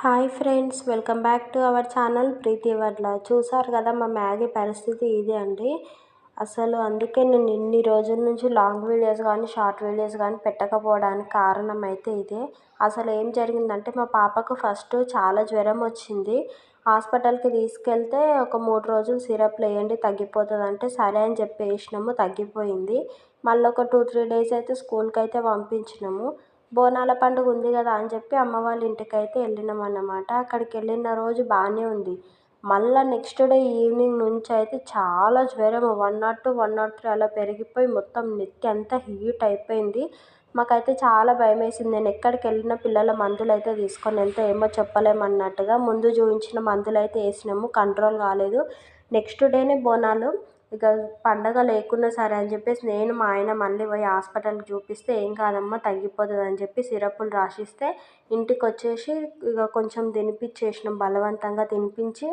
Hi friends welcome back to our channel Preethi Varla చూసారు కదా మా మ్యాగీ పరిస్థితి ఇదే అండి. అసలు అందుకే నేను ఇన్ని రోజుల నుంచి లాంగ్ వీడియోస్ కానీ షార్ట్ వీడియోస్ కానీ పెట్టకపోవడానికి కారణం అయితే ఇదే. అసలు ఏం జరిగిందంటే మా పాపకు ఫస్ట్ చాలా జ్వరం వచ్చింది. హాస్పిటల్కి తీసుకెళ్తే ఒక మూడు రోజులు సిరప్లు వేయండి తగ్గిపోతుంది అంటే సరే అని చెప్పి వేసినాము తగ్గిపోయింది. మళ్ళీ ఒక టూ త్రీ డేస్ అయితే స్కూల్కి అయితే పంపించినాము. బోనాల పండుగ ఉంది కదా అని చెప్పి అమ్మ వాళ్ళ ఇంటికి అయితే వెళ్ళినాం అన్నమాట. అక్కడికి వెళ్ళిన రోజు బాగానే ఉంది. మళ్ళీ నెక్స్ట్ డే ఈవినింగ్ నుంచి అయితే చాలా జ్వరం one naught two one naught three అలా పెరిగిపోయి మొత్తం నెత్తి అంతా హీట్ అయిపోయింది. మాకైతే చాలా భయం వేసింది. నేను ఎక్కడికి వెళ్ళిన పిల్లల మందులు అయితే తీసుకొని వెళ్తే ఏమో చెప్పలేమన్నట్టుగా ముందు చూపించిన మందులు అయితే వేసినాము. కంట్రోల్ కాలేదు. నెక్స్ట్ డేనే బోనాలు ఇక పండగ లేకున్నా సరే అని చెప్పేసి నేను మా ఆయన మళ్ళీ పోయి హాస్పిటల్కి చూపిస్తే ఏం కాదమ్మా తగ్గిపోతుంది అని చెప్పి సిరప్లు రాసిస్తే ఇంటికి వచ్చేసి ఇక కొంచెం తినిపించేసినాం బలవంతంగా తినిపించి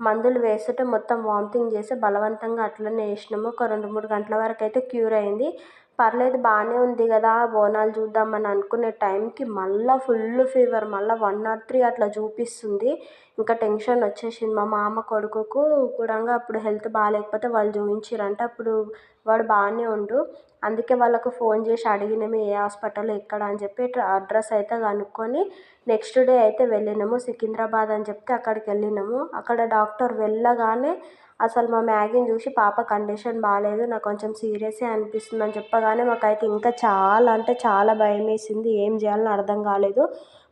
మందులు వేస్తుంటే మొత్తం వామిటింగ్ చేసి బలవంతంగా అట్లనే వేసినాము. ఒక రెండు మూడు గంటల వరకు అయితే క్యూర్ అయింది. పర్లేదు బాగానే ఉంది కదా బోనాలు చూద్దామని అనుకునే టైంకి మళ్ళీ ఫుల్ ఫీవర్ మళ్ళీ వన్ నాట్ త్రీ అట్లా చూపిస్తుంది. ఇంకా టెన్షన్ వచ్చేసింది మా మామ కొడుకుకు కూడా అప్పుడు హెల్త్ బాగాలేకపోతే వాళ్ళు చూపించారంట అప్పుడు వాడు బాగానే ఉండు. అందుకే వాళ్ళకు ఫోన్ చేసి అడిగినాము ఏ హాస్పిటల్ ఎక్కడ అని చెప్పి అడ్రస్ అయితే కనుక్కొని నెక్స్ట్ డే అయితే వెళ్ళినాము సికింద్రాబాద్ అని చెప్తే అక్కడికి వెళ్ళినాము. అక్కడ డాక్టర్ వెళ్ళగానే అసలు మా మ్యాగీని చూసి పాప కండిషన్ బాగాలేదు నాకు కొంచెం సీరియసే అనిపిస్తుంది అని చెప్పగానే మాకైతే ఇంకా చాలా అంటే చాలా భయం వేసింది ఏం చేయాలని అర్థం కాలేదు.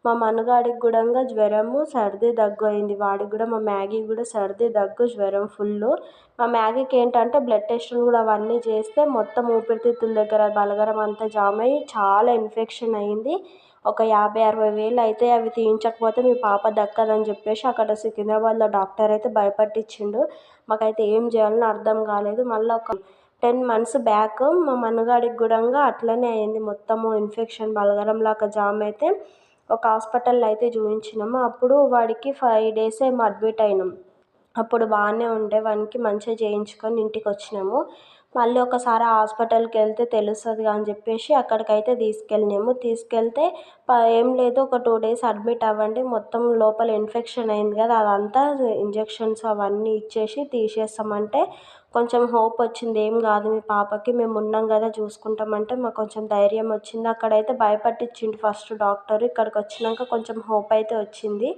మా మనుగాడికి కూడా జ్వరము సర్ది దగ్గు అయింది. వాడికి కూడా మా మ్యాగీ కూడా సర్ది దగ్గు జ్వరం ఫుల్. మా మ్యాగీకి ఏంటంటే బ్లడ్ టెస్టులు కూడా అవన్నీ చేస్తే మొత్తం ఊపిరితిత్తుల దగ్గర బలగరం అంతా జామ్ అయ్యి చాలా ఇన్ఫెక్షన్ అయింది. ఒక యాభై అరవై వేలు అయితే అవి తీయించకపోతే మీ పాప దక్కదని చెప్పేసి అక్కడ సికింద్రాబాద్లో డాక్టర్ అయితే భయపట్టించిండు. మాకైతే ఏం చేయాలని అర్థం కాలేదు. మళ్ళీ ఒక టెన్ మంత్స్ బ్యాక్ మా మనుగాడికి కూడా అట్లనే అయింది మొత్తము ఇన్ఫెక్షన్. బలగరం లాగా జామ్ అయితే ఒక హాస్పిటల్లో అయితే చూపించినాము అప్పుడు వాడికి ఫైవ్ డేస్ ఏమో అడ్మిట్ అయినాం. అప్పుడు బాగానే ఉండే. వానికి మంచిగా చేయించుకొని ఇంటికి వచ్చినాము. మళ్ళీ ఒకసారి హాస్పిటల్కి వెళ్తే తెలుస్తుంది అని చెప్పేసి అక్కడికైతే తీసుకెళ్ళినాము. తీసుకెళ్తే ఏం లేదు ఒక టూ డేస్ అడ్మిట్ అవ్వండి. మొత్తం లోపల ఇన్ఫెక్షన్ అయింది కదా అదంతా ఇంజెక్షన్స్ అవన్నీ ఇచ్చేసి తీసేస్తామంటే కొంచెం హోప్ వచ్చింది. ఏం కాదు మీ పాపకి మేము ఉన్నాం కదా చూసుకుంటామంటే మాకు కొంచెం ధైర్యం వచ్చింది. అక్కడైతే భయపట్టించిండు ఫస్ట్ డాక్టర్. ఇక్కడికి వచ్చినాక కొంచెం హోప్ అయితే వచ్చింది.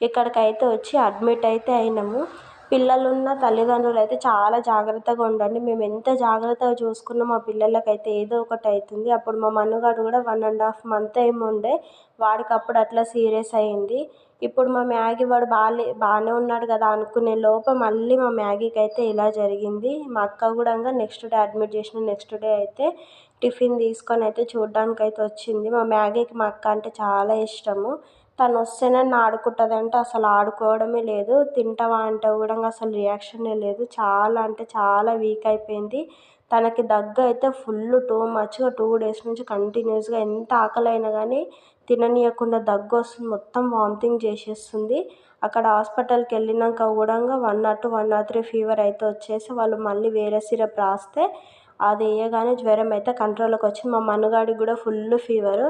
ఇక్కడికైతే వచ్చి అడ్మిట్ అయితే అయినాము. పిల్లలున్న తల్లిదండ్రులు అయితే చాలా జాగ్రత్తగా ఉండండి. మేము ఎంత జాగ్రత్తగా చూసుకున్నా మా పిల్లలకైతే ఏదో ఒకటి అవుతుంది అప్పుడు మా మనుగాడు కూడా వన్ అండ్ హాఫ్ మంత్ ఏమో ఉండే వాడికి అప్పుడు అట్లా సీరియస్ అయింది. ఇప్పుడు మా మ్యాగీ వాడు బాగాలే బాగానే ఉన్నాడు కదా అనుకునే లోపు మళ్ళీ మా మ్యాగీకి అయితే ఇలా జరిగింది. మా అక్క కూడా నెక్స్ట్ డే అడ్మిట్ చేసిన నెక్స్ట్ డే అయితే టిఫిన్ తీసుకొని అయితే చూడడానికి అయితే వచ్చింది. మా మ్యాగీకి మా అక్క అంటే చాలా ఇష్టము. తను వస్తేనే ఆడుకుంటుంది అంటే అసలు ఆడుకోవడమే లేదు. తింటావా అంటే కూడా అసలు రియాక్షనే లేదు. చాలా అంటే చాలా వీక్ అయిపోయింది. తనకి దగ్గు అయితే ఫుల్ టూ మచ్గా టూ డేస్ నుంచి కంటిన్యూస్గా ఎంత ఆకలి అయినా కానీ తిననీయకుండా దగ్గు వస్తుంది. మొత్తం వామిటింగ్ చేసేస్తుంది. అక్కడ హాస్పిటల్కి వెళ్ళినాక కూడా one naught two one naught three fever అయితే వచ్చేసి వాళ్ళు మళ్ళీ వేరే సిరప్ రాస్తే అది వేయగానే జ్వరం అయితే కంట్రోల్లోకి వచ్చింది. మా మనుగాడికి కూడా ఫుల్ ఫీవర్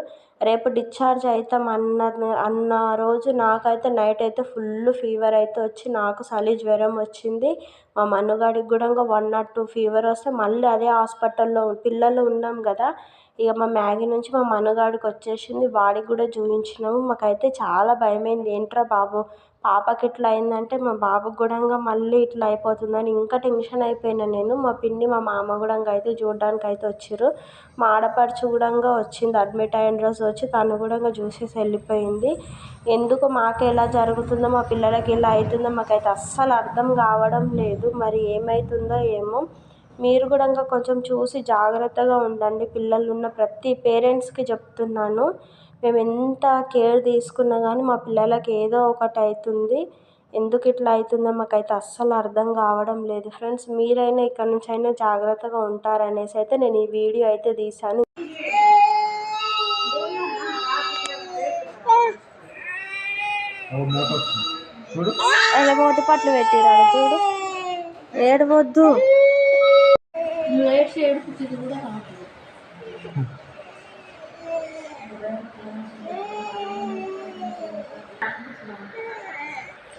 రేపు డిశ్చార్జ్ అవుతాం అన్న అన్న రోజు నాకైతే నైట్ అయితే ఫుల్ ఫీవర్ అయితే వచ్చి నాకు చలి జ్వరం వచ్చింది. మా మనుగాడికి కూడా ఇంకా వన్ నాట్ టూ ఫీవర్ వస్తే మళ్ళీ అదే హాస్పిటల్లో పిల్లలు ఉన్నాం కదా ఇక మా మ్యాగీ నుంచి మా మనుగాడికి వచ్చేసింది. వాడికి కూడా చూపించినాము మాకైతే చాలా భయమైంది. ఏంట్రా బాబు పాపకి ఇట్లా అయిందంటే మా బాబుకి కూడా మళ్ళీ ఇట్లా అయిపోతుందని ఇంకా టెన్షన్ అయిపోయినా నేను. మా పిన్ని మా మామ కూడా అయితే చూడడానికి అయితే వచ్చిర్రు. మా ఆడపడుచు కూడా వచ్చింది అడ్మిట్ అయిన రోజు వచ్చి తను కూడా చూసేసి వెళ్ళిపోయింది. ఎందుకు మాకు ఎలా జరుగుతుందో మా పిల్లలకి ఎలా అవుతుందో మాకైతే అస్సలు అర్థం కావడం లేదు. మరి ఏమవుతుందో ఏమో మీరు కూడా కొంచెం చూసి జాగ్రత్తగా ఉండండి. పిల్లలు ఉన్న ప్రతి పేరెంట్స్కి చెప్తున్నాను. మేము ఎంత కేర్ తీసుకున్నా కానీ మా పిల్లలకి ఏదో ఒకటి అవుతుంది ఎందుకు ఇట్లా అవుతుందో మాకైతే అస్సలు అర్థం కావడం లేదు. ఫ్రెండ్స్ మీరైనా ఇక్కడ నుంచి అయినా జాగ్రత్తగా ఉంటారనేసి అయితే నేను ఈ వీడియో అయితే తీశాను. మూతి పట్లు పెట్టిరా చూడు. ఏడవద్దు.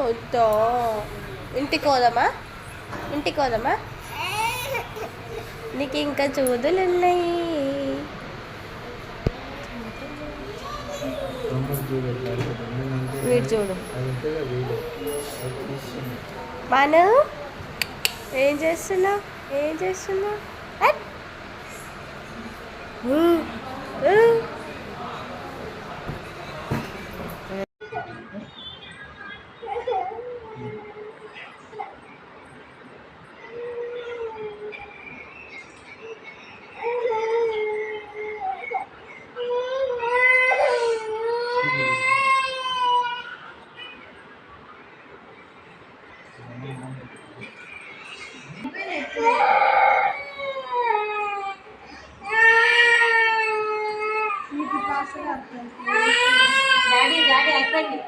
వద్దో. ఇంటికి పోదామా? ఇంటికి పోదామా? నీకు ఇంకా చూదులు ఉన్నాయి. వీడు చూడు. బాను ఏం చేస్తున్నావు? ఏం చేస్తున్నావు అట్. ఊ, ఊ. డాడీ డాడీ అయిపోయింది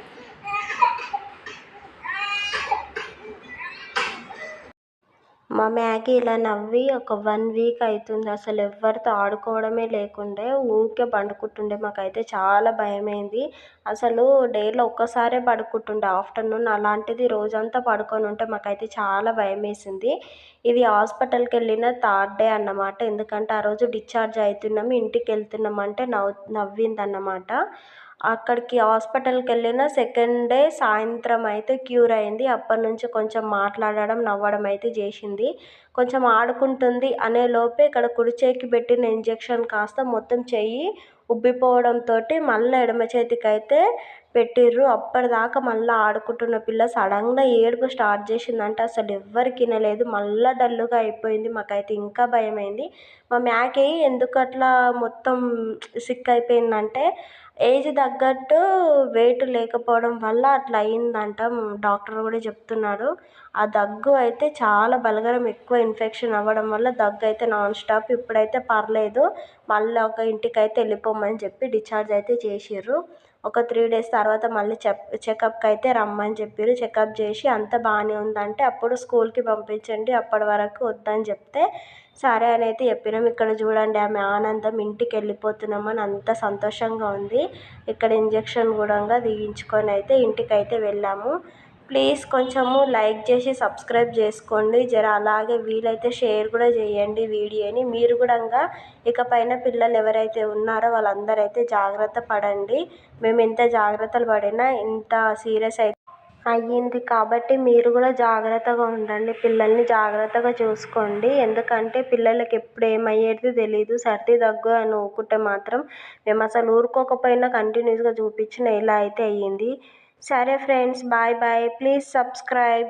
మా మ్యాగీ ఇలా నవ్వి ఒక వన్ వీక్ అవుతుంది అసలు ఎవరితో ఆడుకోవడమే లేకుండే ఊరికే పండుకుంటుండే. మాకైతే చాలా భయమైంది. అసలు డేలో ఒక్కసారే పడుకుంటుండే. ఆఫ్టర్నూన్ అలాంటిది రోజంతా పడుకొని ఉంటే మాకైతే చాలా భయం వేసింది ఇది హాస్పిటల్కి వెళ్ళిన థర్డ్ డే అన్నమాట. ఎందుకంటే ఆ రోజు డిశ్చార్జ్ అవుతున్నాము ఇంటికి వెళ్తున్నాం అంటే నవ్వు నవ్వింది అన్నమాట అక్కడికి హాస్పిటల్కి వెళ్ళిన సెకండ్ డే సాయంత్రం అయితే క్యూర్ అయింది. అప్పటి నుంచి కొంచెం మాట్లాడడం నవ్వడం అయితే చేసింది. కొంచెం ఆడుకుంటుంది అనే లోపే ఇక్కడ కుడి చేయికి పెట్టిన ఇంజెక్షన్ కాస్త మొత్తం చెయ్యి ఉబ్బిపోవడంతో మళ్ళీ ఎడమ చేతికి అయితే పెట్టిర్రు. అప్పటిదాకా మళ్ళీ ఆడుకుంటున్న పిల్ల సడన్గా ఏడుపు స్టార్ట్ చేసిందంటే అసలు ఎవ్వరికి వినలేదు. మళ్ళీ డల్లుగా అయిపోయింది. మాకైతే ఇంకా భయమైంది. మా మ్యాకే ఎందుకు అట్లా మొత్తం సిక్ అయిపోయిందంటే ఏజ్ తగ్గట్టు వెయిట్ లేకపోవడం వల్ల అట్లా అయిందంట డాక్టర్ కూడా చెప్తున్నాడు. ఆ దగ్గు అయితే చాలా బలగరం ఎక్కువ ఇన్ఫెక్షన్ అవ్వడం వల్ల దగ్గు అయితే నాన్ స్టాప్ ఇప్పుడైతే పర్లేదు. మళ్ళీ ఒక ఇంటికి అయితే వెళ్ళిపోమని చెప్పి డిశ్చార్జ్ అయితే చేసిర్రు. ఒక త్రీ డేస్ తర్వాత మళ్ళీ చెక్ చెకప్కి అయితే రమ్మని చెప్పారు. చెకప్ చేసి అంత బాగానే ఉందంటే అప్పుడు స్కూల్కి పంపించండి అప్పటి వరకు వద్దని చెప్తే సరే అని అయితే చెప్పినాం. ఇక్కడ చూడండి ఆమె ఆనందం ఇంటికి వెళ్ళిపోతున్నామని అంత సంతోషంగా ఉంది. ఇక్కడ ఇంజెక్షన్ కూడా దిగించుకొని అయితే ఇంటికి అయితే వెళ్ళాము. ప్లీజ్ కొంచెము లైక్ చేసి సబ్స్క్రైబ్ చేసుకోండి. జర అలాగే వీలైతే షేర్ కూడా చేయండి వీడియోని. మీరు కూడా ఇకపైన పిల్లలు ఎవరైతే ఉన్నారో వాళ్ళందరూ అయితే జాగ్రత్త పడండి. మేము ఎంత జాగ్రత్తలు పడినా ఇంత సీరియస్ అయితే అయ్యింది కాబట్టి మీరు కూడా జాగ్రత్తగా ఉండండి. పిల్లల్ని జాగ్రత్తగా చూసుకోండి. ఎందుకంటే పిల్లలకి ఎప్పుడు ఏమయ్యేది తెలియదు సర్ది దగ్గు అని ఊరుకుంటే మాత్రం మేము అసలు ఊరుకోకపోయినా కంటిన్యూస్గా చూపించిన ఇలా అయితే అయ్యింది. సరే friends bye bye please subscribe